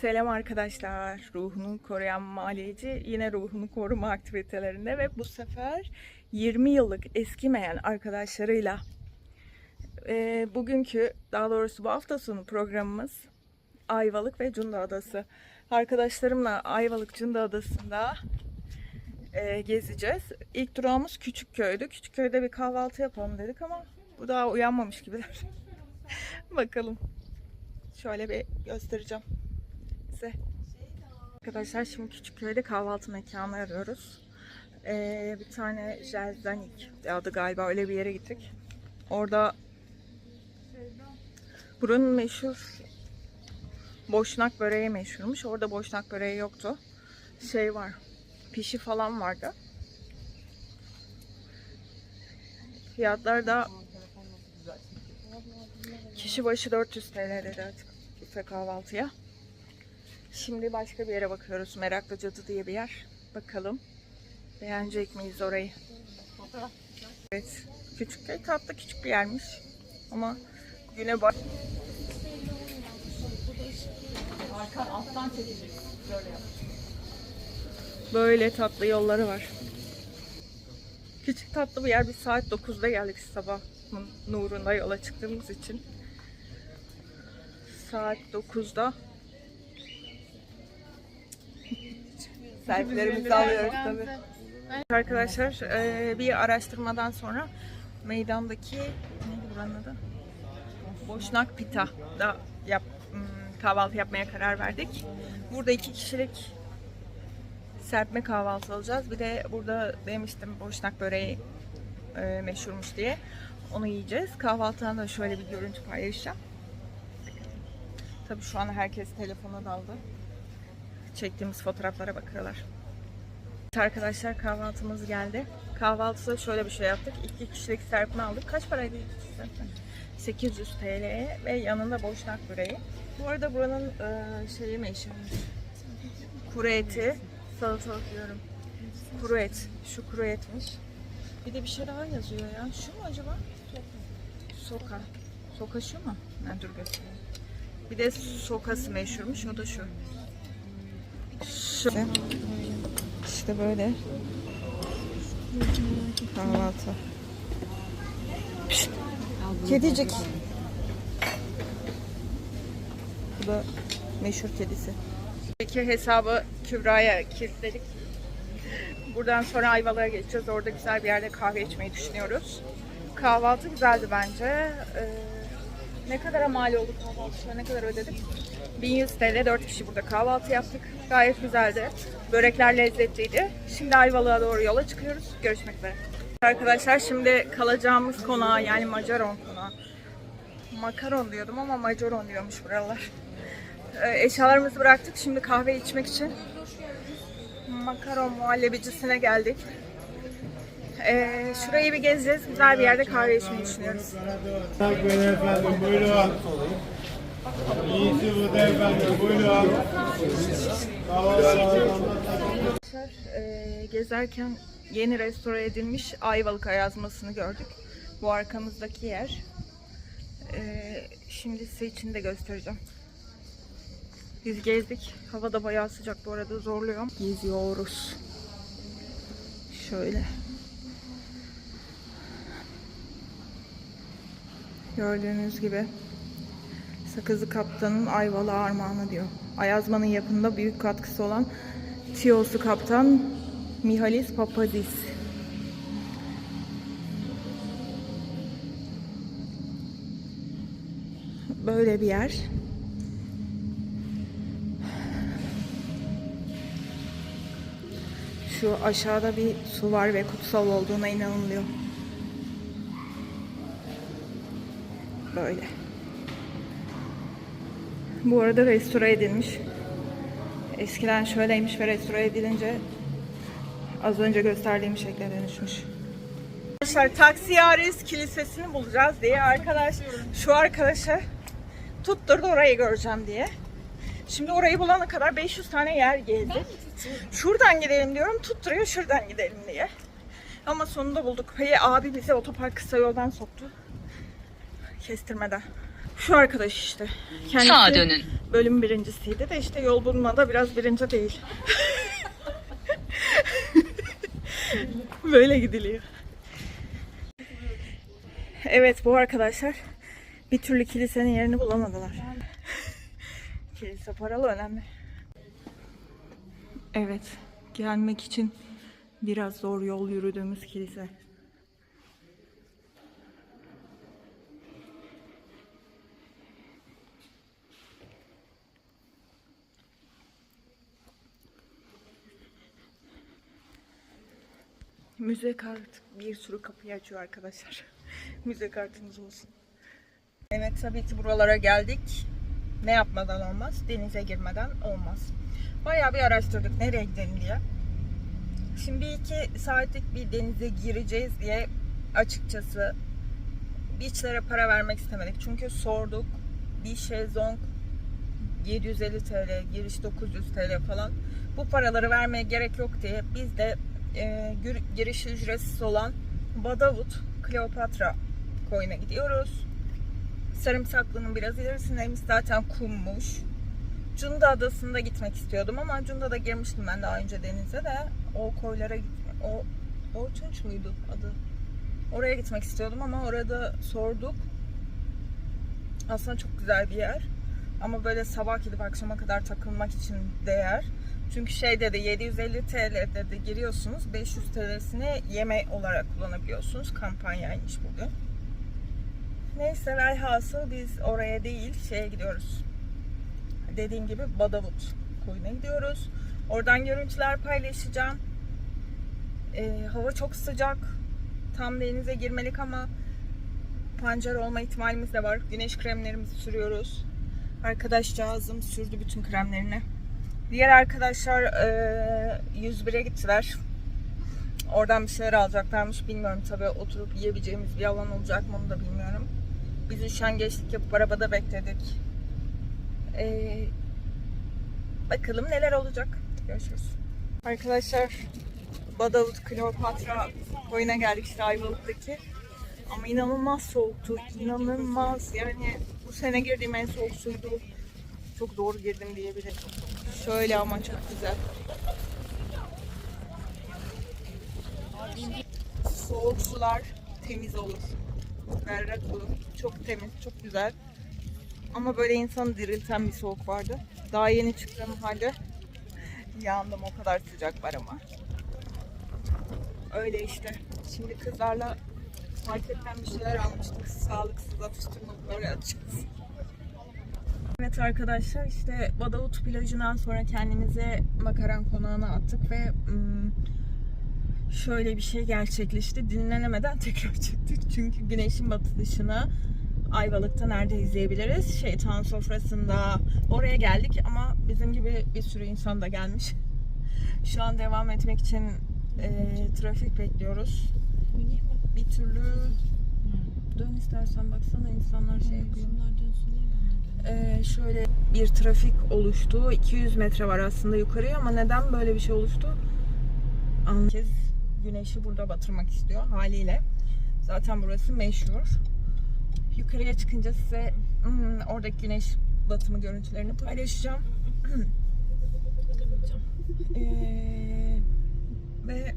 Selam arkadaşlar. Ruhunu koruyan maliyeci yine ruhunu koruma aktivitelerinde ve bu sefer 20 yıllık eskimeyen arkadaşlarıyla e, bugünkü daha doğrusu bu hafta sonu programımız Ayvalık ve Cunda Adası. Arkadaşlarımla Ayvalık Cunda Adası'nda e, gezeceğiz. İlk durağımız Küçükköy'dü. Küçükköy'de bir kahvaltı yapalım dedik ama bu daha uyanmamış gibiler. Bakalım. Şöyle bir göstereceğim size. Arkadaşlar şimdi Küçükköy'de kahvaltı mekanı arıyoruz. Ee, bir tane Jelzanik adı galiba öyle bir yere gittik. Orada buranın meşhur boşnak böreği meşhurmuş. Orada boşnak böreği yoktu. Şey var. Pişi falan vardı. Fiyatlar da kişi başı 400 TL dedi artık kahvaltıya. Şimdi başka bir yere bakıyoruz. Meraklı Cadı diye bir yer. Bakalım beğenecek miyiz orayı? Evet. Küçük tatlı küçük bir yermiş. Ama güne bak. Arkan alttan çekecek. Böyle yap. Böyle tatlı yolları var. Küçük tatlı bir yer. Biz saat 9'da geldik sabahın nurunda yola çıktığımız için. Saat 9'da Selfie'lerimizi alıyoruz tabii. Arkadaşlar eee, bir araştırmadan sonra meydandaki neydi buranın adı? Boşnak Pita da yap, hmm, kahvaltı yapmaya karar verdik. Burada iki kişilik serpme kahvaltı alacağız. Bir de burada demiştim boşnak böreği e, meşhurmuş diye. Onu yiyeceğiz. Kahvaltıdan da şöyle bir görüntü paylaşacağım. Tabii şu an herkes telefona daldı. Çektiğimiz fotoğraflara bakıyorlar. Arkadaşlar kahvaltımız geldi. Kahvaltıda şöyle bir şey yaptık. İki kişilik serpme aldık. Kaç paraydı iki kişilik serpme? 800 TL'ye ve yanında boşnak böreği. Bu arada buranın e, şeyi meşhurmuş. Kuru eti, salatalık diyorum. Kuru et. Şu kuru etmiş. Bir de bir şey daha yazıyor ya. Şu mu acaba? Soka. Soka şu mu? Ben dur göstereyim. Bir de sokası meşhurmuş. O da şu. Şu. İşte böyle. Kahvaltı. Pişt. Kedicik. Bu da meşhur kedisi. Peki hesabı Kübra'ya kilitledik. Buradan sonra Ayvalık'a geçeceğiz. Orada güzel bir yerde kahve içmeyi düşünüyoruz. Kahvaltı güzeldi bence. Ee, ne kadara mal oldu kahvaltı? Ne kadar ödedik? 1100 TL 4 kişi burada kahvaltı yaptık. Gayet güzeldi. Börekler lezzetliydi. Şimdi Ayvalık'a doğru yola çıkıyoruz. Görüşmek üzere. Arkadaşlar şimdi kalacağımız konağa yani Macaron konağı. Makaron diyordum ama Macaron diyormuş buralar. Ee, eşyalarımızı bıraktık. Şimdi kahve içmek için Makaron muhallebicisine geldik. Ee, şurayı bir gezeceğiz. Güzel bir yerde kahve içmeyi düşünüyoruz. Buyurun efendim, buyurun. İyisi bu da efendim, buyurun. Sağ olun, gezerken yeni restore edilmiş Ayvalık yazmasını gördük. Bu arkamızdaki yer. E, şimdi size içini de göstereceğim. Biz gezdik. Hava da bayağı sıcak bu arada zorluyor. Geziyoruz. Şöyle. Gördüğünüz gibi Sakızı Kaptan'ın Ayvalı Armağanı diyor. Ayazmanın yapımında büyük katkısı olan Tiyosu Kaptan Mihalis Papadis. Böyle bir yer. Şu aşağıda bir su var ve kutsal olduğuna inanılıyor. Böyle. Bu arada restore edilmiş. Eskiden şöyleymiş ve restore edilince az önce gösterdiğim şekle dönüşmüş. Arkadaşlar Taksiyaris Kilisesi'ni bulacağız diye arkadaş şu arkadaşı tutturdu orayı göreceğim diye. Şimdi orayı bulana kadar 500 tane yer gezdik. Şuradan gidelim diyorum tutturuyor şuradan gidelim diye. Ama sonunda bulduk. Hey, abi bizi otopark kısa yoldan soktu. Kestirmeden. Şu arkadaş işte. Kendisi Sağa dönün. bölüm birincisiydi de işte yol bulmada biraz birinci değil. Böyle gidiliyor. Evet bu arkadaşlar bir türlü kilisenin yerini bulamadılar. Kilise paralı önemli. Evet gelmek için biraz zor yol yürüdüğümüz kilise. Müze kart bir sürü kapıyı açıyor arkadaşlar. Müze kartınız olsun. Evet tabii ki buralara geldik. Ne yapmadan olmaz? Denize girmeden olmaz. Bayağı bir araştırdık nereye gidelim diye. Şimdi iki saatlik bir denize gireceğiz diye açıkçası beachlere para vermek istemedik. Çünkü sorduk. Bir şezlong 750 TL, giriş 900 TL falan. Bu paraları vermeye gerek yok diye biz de e, gir- girişi ücretsiz olan Badavut Kleopatra koyuna gidiyoruz. Sarımsaklı'nın biraz ilerisindeymiş zaten kummuş. Cunda Adası'nda gitmek istiyordum ama Cunda'da girmiştim ben daha önce denize de o koylara o Orçunç muydu adı? Oraya gitmek istiyordum ama orada sorduk. Aslında çok güzel bir yer. Ama böyle sabah gidip akşama kadar takılmak için değer. Çünkü şey dedi 750 TL dedi giriyorsunuz 500 TL'sini yeme olarak kullanabiliyorsunuz. Kampanyaymış bugün. Neyse velhasıl biz oraya değil şeye gidiyoruz. Dediğim gibi Badavut koyuna gidiyoruz. Oradan görüntüler paylaşacağım. Ee, hava çok sıcak. Tam denize girmelik ama pancar olma ihtimalimiz de var. Güneş kremlerimizi sürüyoruz. Arkadaşcağızım sürdü bütün kremlerini. Diğer arkadaşlar e, 101'e gittiler. Oradan bir şeyler alacaklarmış bilmiyorum tabi oturup yiyebileceğimiz bir alan olacak mı onu da bilmiyorum. Biz üşengeçlik yapıp arabada bekledik. E, bakalım neler olacak. Görüşürüz. Arkadaşlar Badavut Kleopatra koyuna geldik işte Ayvalık'taki. Ama inanılmaz soğuktu. inanılmaz yani bu sene girdiğim en soğuk suydu. Çok zor girdim diyebilirim. Şöyle ama çok güzel. Soğuk sular temiz olur. Berrak olur. Çok temiz, çok güzel. Ama böyle insanı dirilten bir soğuk vardı. Daha yeni çıktığım halde yandım o kadar sıcak var ama. Öyle işte. Şimdi kızlarla marketten bir şeyler almıştık. Sağlıksız atıştırmalıkları atacağız. Evet arkadaşlar işte Badavut plajından sonra kendimize makaran konağına attık ve ım, şöyle bir şey gerçekleşti. Dinlenemeden tekrar çıktık. Çünkü güneşin batışını Ayvalık'ta nerede izleyebiliriz? Şeytan sofrasında oraya geldik ama bizim gibi bir sürü insan da gelmiş. Şu an devam etmek için e, trafik bekliyoruz. Bir türlü dön istersen baksana insanlar şey yapıyor. Ee, şöyle bir trafik oluştu. 200 metre var aslında yukarıya ama neden böyle bir şey oluştu? Herkes güneşi burada batırmak istiyor haliyle. Zaten burası meşhur. Yukarıya çıkınca size hmm, oradaki güneş batımı görüntülerini paylaşacağım. Ee, ve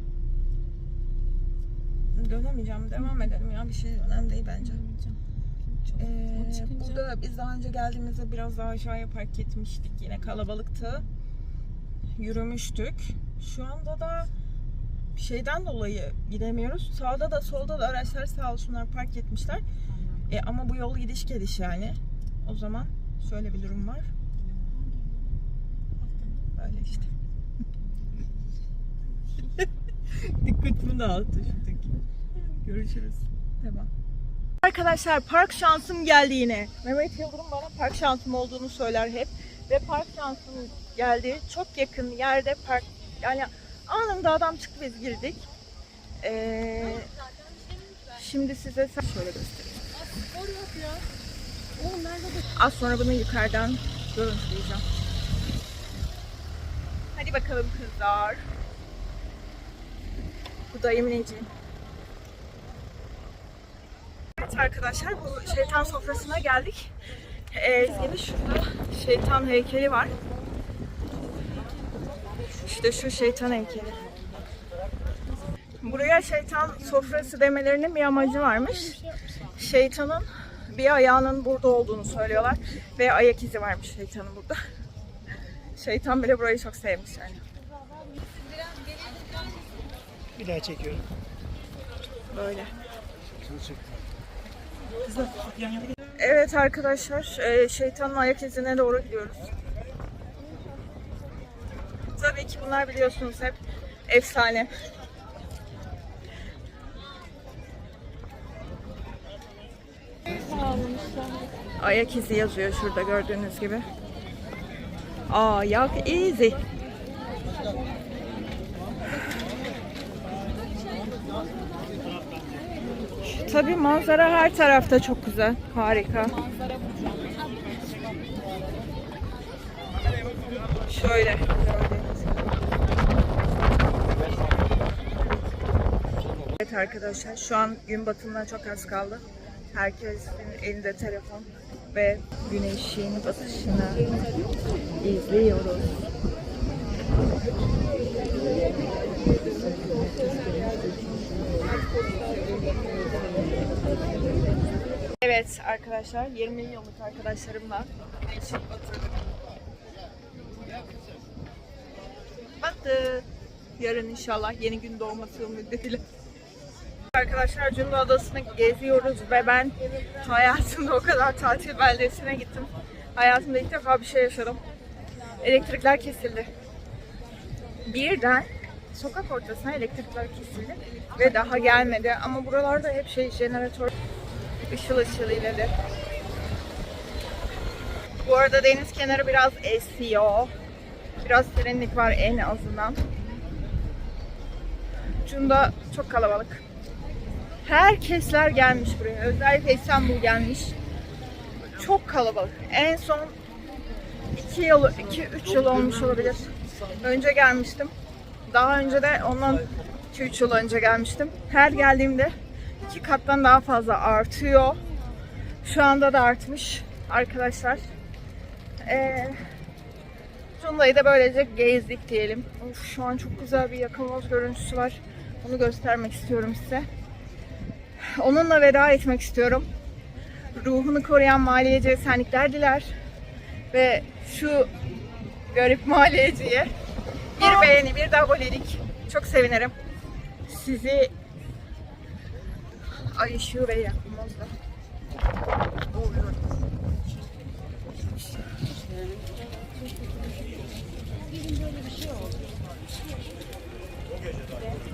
dönemeyeceğim. Devam edelim ya. Bir şey önemli değil bence. Ee, burada biz daha önce geldiğimizde biraz daha aşağıya park etmiştik. Yine kalabalıktı. Yürümüştük. Şu anda da şeyden dolayı gidemiyoruz. Sağda da solda da araçlar sağ olsunlar park etmişler. E, ama bu yol gidiş geliş yani. O zaman şöyle bir durum var. Böyle işte. Dikkatimi dağıttı şuradaki. Görüşürüz. Devam. Arkadaşlar park şansım geldi yine. Mehmet Yıldırım bana park şansım olduğunu söyler hep. Ve park şansım geldi. Çok yakın yerde park yani anında adam çıktı biz girdik. Ee, şimdi size şöyle göstereyim. Az sonra bunu yukarıdan görüntüleyeceğim. Hadi bakalım kızlar. Bu da Emineciğim. Evet arkadaşlar bu şeytan sofrasına geldik. Ee, Ezgi'nin şurada şeytan heykeli var. İşte şu şeytan heykeli. Buraya şeytan sofrası demelerinin bir amacı varmış. Şeytanın bir ayağının burada olduğunu söylüyorlar. Ve ayak izi varmış şeytanın burada. Şeytan bile burayı çok sevmiş yani. Bir daha çekiyorum. Böyle. Evet arkadaşlar, e, şeytanın ayak izine doğru gidiyoruz. Tabii ki bunlar biliyorsunuz hep efsane. Ayak izi yazıyor şurada gördüğünüz gibi. Ayak izi. Tabii manzara her tarafta çok güzel. Harika. Şöyle. Evet arkadaşlar şu an gün batımına çok az kaldı. Herkesin elinde telefon ve güneşin batışını izliyoruz. Evet arkadaşlar 20 yıllık arkadaşlarımla güneşin batı. Battı. Yarın inşallah yeni gün doğması ümidiyle. Arkadaşlar Cunda Adası'nı geziyoruz ve ben hayatımda o kadar tatil beldesine gittim. Hayatımda ilk defa bir şey yaşadım. Elektrikler kesildi. Birden sokak ortasına elektrikler kesildi ve daha gelmedi. Ama buralarda hep şey jeneratör ışıl ışıl ileri. Bu arada deniz kenarı biraz esiyor. Biraz serinlik var en azından. Cunda çok kalabalık. Herkesler gelmiş buraya. Özellikle İstanbul gelmiş. Çok kalabalık. En son 2 yıl, 2-3 yıl olmuş olabilir. Önce gelmiştim. Daha önce de ondan 2-3 yıl önce gelmiştim. Her geldiğimde iki kattan daha fazla artıyor. Şu anda da artmış arkadaşlar. Ee, Cunda'yı da böylece gezdik diyelim. Of, şu an çok güzel bir yakamoz görüntüsü var. Onu göstermek istiyorum size. Onunla veda etmek istiyorum. Ruhunu koruyan maliyeci esenlikler diler. Ve şu garip maliyeciye bir beğeni, bir de abonelik. Çok sevinirim. Sizi ay ışığı ve yakılmaz da. Oluyor. Bir gün böyle bir şey oldu. O gece daha.